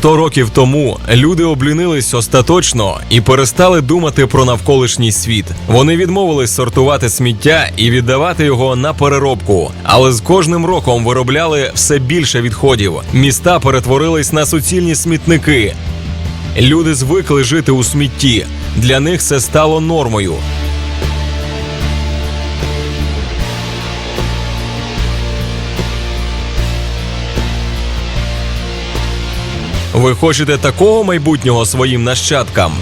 Сто років тому люди облінились остаточно і перестали думати про навколишній світ. Вони відмовились сортувати сміття і віддавати його на переробку, але з кожним роком виробляли все більше відходів. Міста перетворились на суцільні смітники. Люди звикли жити у смітті. Для них це стало нормою. Ви хочете такого майбутнього своїм нащадкам?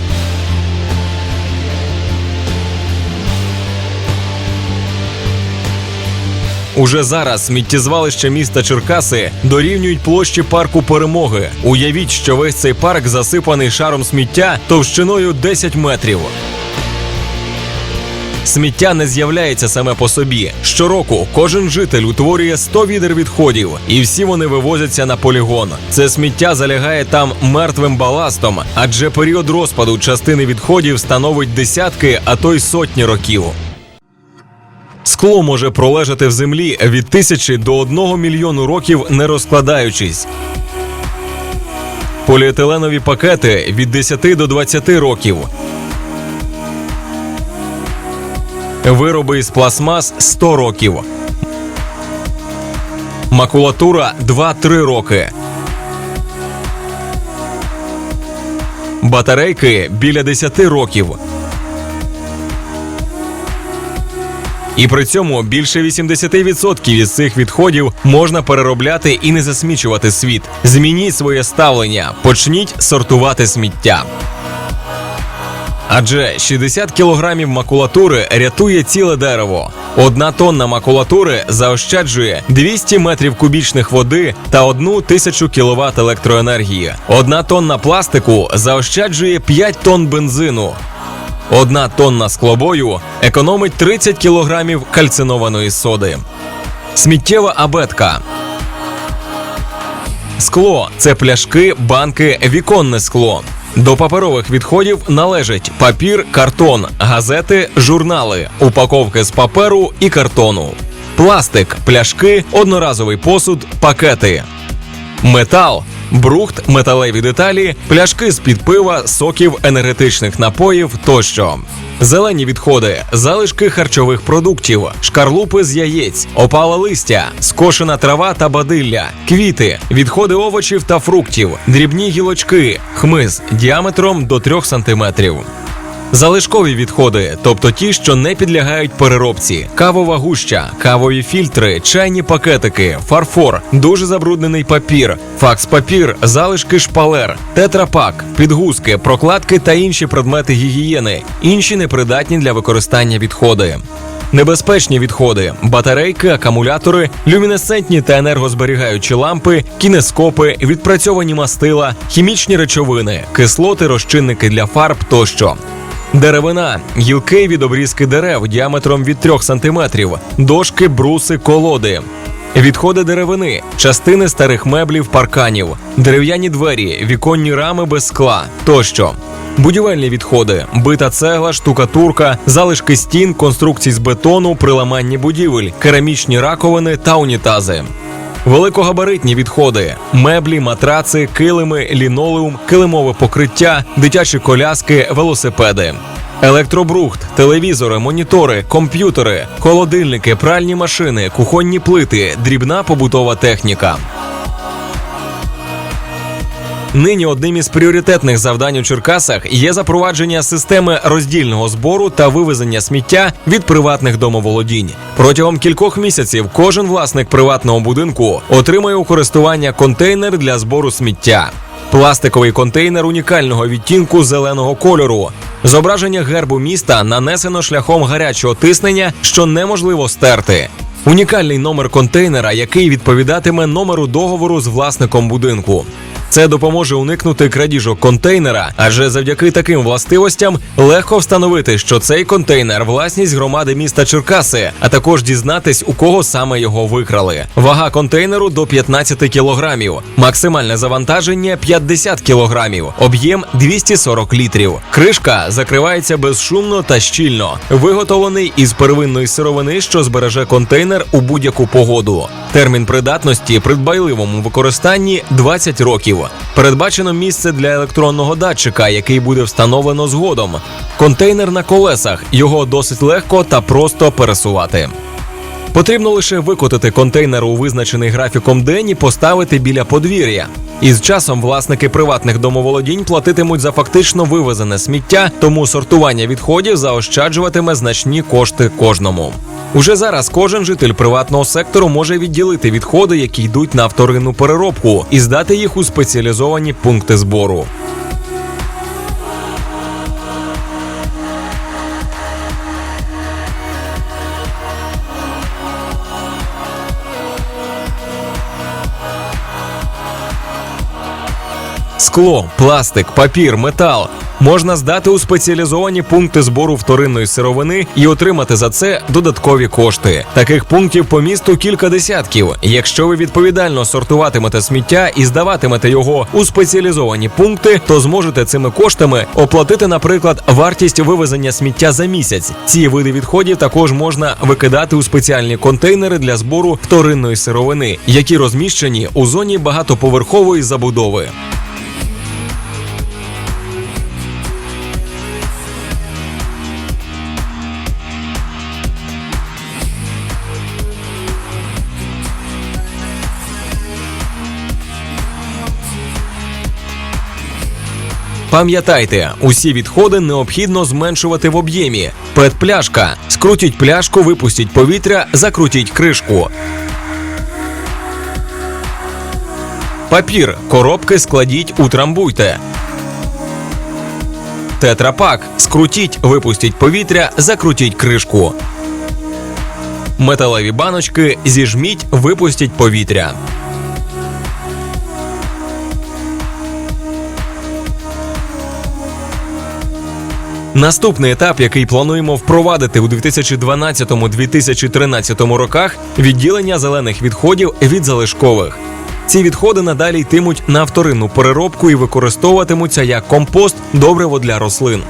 Уже зараз сміттєзвалище міста Черкаси дорівнюють площі парку перемоги. Уявіть, що весь цей парк засипаний шаром сміття товщиною 10 метрів. Сміття не з'являється саме по собі. Щороку кожен житель утворює 100 відер відходів, і всі вони вивозяться на полігон. Це сміття залягає там мертвим баластом, адже період розпаду частини відходів становить десятки, а то й сотні років. Скло може пролежати в землі від тисячі до одного мільйону років, не розкладаючись. Поліетиленові пакети від 10 до 20 років. Вироби із пластмас 100 років. Макулатура 2-3 роки. Батарейки біля 10 років. І при цьому більше 80% із цих відходів можна переробляти і не засмічувати світ. Змініть своє ставлення, почніть сортувати сміття. Адже 60 кілограмів макулатури рятує ціле дерево. Одна тонна макулатури заощаджує 200 метрів кубічних води та одну тисячу кіловат електроенергії. Одна тонна пластику заощаджує 5 тонн бензину. Одна тонна склобою економить 30 кілограмів кальцинованої соди. Сміттєва абетка. Скло це пляшки, банки, віконне скло. До паперових відходів належать папір, картон, газети, журнали, упаковки з паперу і картону, пластик, пляшки, одноразовий посуд, пакети, метал, брухт, металеві деталі, пляшки з-під пива, соків, енергетичних напоїв тощо. Зелені відходи, залишки харчових продуктів, шкарлупи з яєць, опала листя, скошена трава та бадилля, квіти, відходи овочів та фруктів, дрібні гілочки, хмиз діаметром до 3 см. Залишкові відходи, тобто ті, що не підлягають переробці, кавова гуща, кавові фільтри, чайні пакетики, фарфор, дуже забруднений папір, факс-папір, залишки шпалер, тетрапак, підгузки, прокладки та інші предмети гігієни, інші непридатні для використання відходи. Небезпечні відходи, батарейки, акумулятори, люмінесцентні та енергозберігаючі лампи, кінескопи, відпрацьовані мастила, хімічні речовини, кислоти, розчинники для фарб тощо. Деревина, гілки від обрізки дерев діаметром від 3 см, дошки, бруси, колоди. Відходи деревини, частини старих меблів, парканів, дерев'яні двері, віконні рами без скла тощо. Будівельні відходи, бита цегла, штукатурка, залишки стін, конструкцій з бетону, приламанні будівель, керамічні раковини та унітази. Великогабаритні відходи: меблі, матраци, килими, лінолеум, килимове покриття, дитячі коляски, велосипеди. Електробрухт, телевізори, монітори, комп'ютери, холодильники, пральні машини, кухонні плити, дрібна побутова техніка. Нині одним із пріоритетних завдань у Черкасах є запровадження системи роздільного збору та вивезення сміття від приватних домоволодінь. Протягом кількох місяців кожен власник приватного будинку отримає у користування контейнер для збору сміття. Пластиковий контейнер унікального відтінку зеленого кольору. Зображення гербу міста нанесено шляхом гарячого тиснення, що неможливо стерти. Унікальний номер контейнера, який відповідатиме номеру договору з власником будинку. Це допоможе уникнути крадіжок контейнера, адже завдяки таким властивостям легко встановити, що цей контейнер власність громади міста Черкаси, а також дізнатись, у кого саме його викрали. Вага контейнеру до 15 кілограмів, максимальне завантаження 50 кілограмів, об'єм 240 літрів. Кришка закривається безшумно та щільно, виготовлений із первинної сировини, що збереже контейнер у будь-яку погоду. Термін придатності при дбайливому використанні 20 років. Відходів. Передбачено місце для електронного датчика, який буде встановлено згодом. Контейнер на колесах його досить легко та просто пересувати. Потрібно лише викотити контейнер у визначений графіком день і поставити біля подвір'я. І з часом власники приватних домоволодінь платитимуть за фактично вивезене сміття, тому сортування відходів заощаджуватиме значні кошти кожному. Уже зараз кожен житель приватного сектору може відділити відходи, які йдуть на вторинну переробку, і здати їх у спеціалізовані пункти збору. Скло, пластик, папір, метал можна здати у спеціалізовані пункти збору вторинної сировини і отримати за це додаткові кошти. Таких пунктів по місту кілька десятків. Якщо ви відповідально сортуватимете сміття і здаватимете його у спеціалізовані пункти, то зможете цими коштами оплатити, наприклад, вартість вивезення сміття за місяць. Ці види відходів також можна викидати у спеціальні контейнери для збору вторинної сировини, які розміщені у зоні багатоповерхової забудови. Пам'ятайте, усі відходи необхідно зменшувати в об'ємі. Пет-пляшка. Скрутіть пляшку, випустіть повітря, закрутіть кришку. Папір. Коробки складіть, утрамбуйте. Тетрапак. Скрутіть, випустіть повітря, закрутіть кришку. Металеві баночки. Зіжміть, випустіть повітря. Наступний етап, який плануємо впровадити у 2012-2013 роках, відділення зелених відходів від залишкових. Ці відходи надалі йтимуть на вторинну переробку і використовуватимуться як компост добриво для рослин.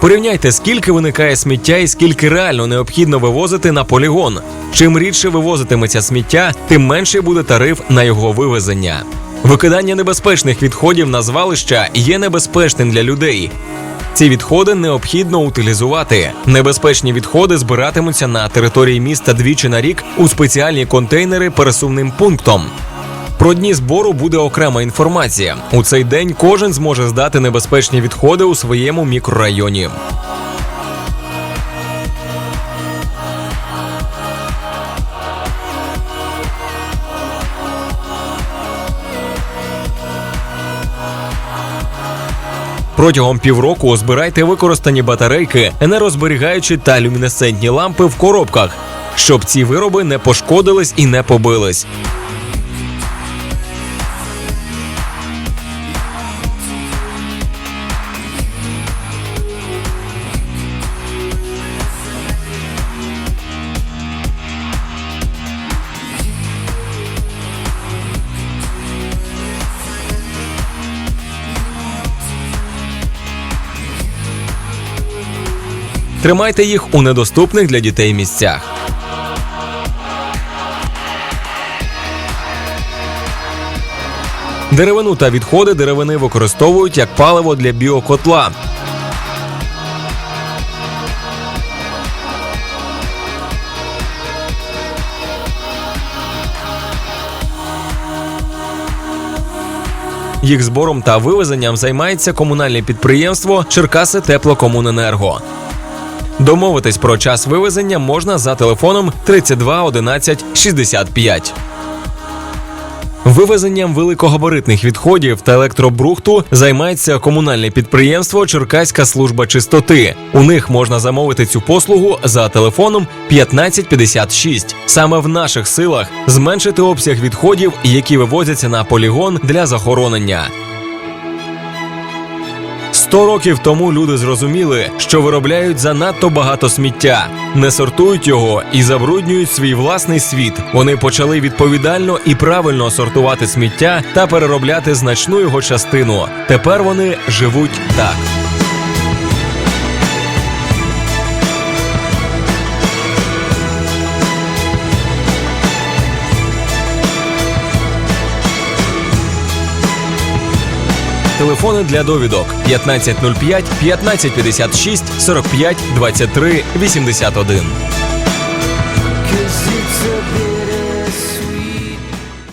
Порівняйте, скільки виникає сміття і скільки реально необхідно вивозити на полігон. Чим рідше вивозитиметься сміття, тим менший буде тариф на його вивезення. Викидання небезпечних відходів на звалища є небезпечним для людей. Ці відходи необхідно утилізувати. Небезпечні відходи збиратимуться на території міста двічі на рік у спеціальні контейнери пересувним пунктом. Про дні збору буде окрема інформація. У цей день кожен зможе здати небезпечні відходи у своєму мікрорайоні. Протягом півроку збирайте використані батарейки, енергозберігаючі та люмінесцентні лампи в коробках, щоб ці вироби не пошкодились і не побились. Тримайте їх у недоступних для дітей місцях. Деревину та відходи деревини використовують як паливо для біокотла. Їх збором та вивезенням займається комунальне підприємство Черкаси Теплокомуненерго. Домовитись про час вивезення можна за телефоном 32 11 65. Вивезенням великогабаритних відходів та електробрухту займається комунальне підприємство Черкаська служба чистоти. У них можна замовити цю послугу за телефоном 1556. Саме в наших силах зменшити обсяг відходів, які вивозяться на полігон для захоронення. Сто років тому люди зрозуміли, що виробляють занадто багато сміття, не сортують його і забруднюють свій власний світ. Вони почали відповідально і правильно сортувати сміття та переробляти значну його частину. Тепер вони живуть так. Телефони для довідок 1505 1556 45 23 81.